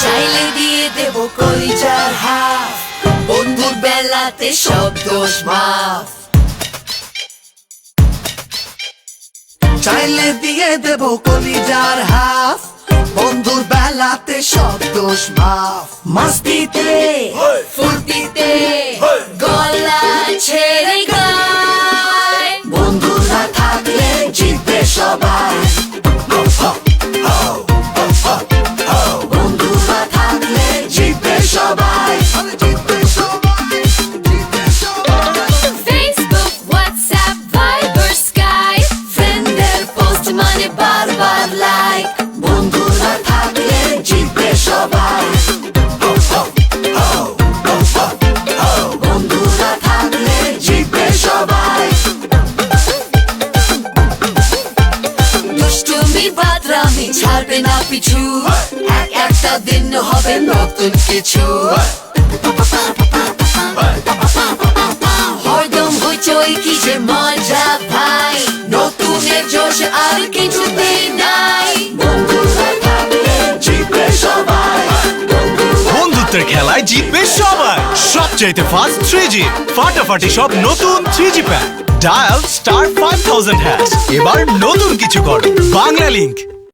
চাইলে দিয়ে দেব কলিজার হাফ। বন্ধুর বেলাতে সব দোষ মাফ। চাইলে দিয়ে দেব কলিজার হাফ। বন্ধুর বেলাতে সব দোষ মাফ। মাস্তিতে বাদরামি ছাড়বে না পিছু। এক একটা দিন হবে নতুন কিছু। হরদম হইচই কি যে মজা ভাই। নতুনের জোশ আর কিছুতেই বন্ধুত্বের খেলায় জিতবে সবাই। সবচাইতে ফাস্ট থ্রি জি ফাটাফাটি সব নতুন three G pack dial star five thousand hash এবার নতুন কিছু করো। বাংলা লিঙ্ক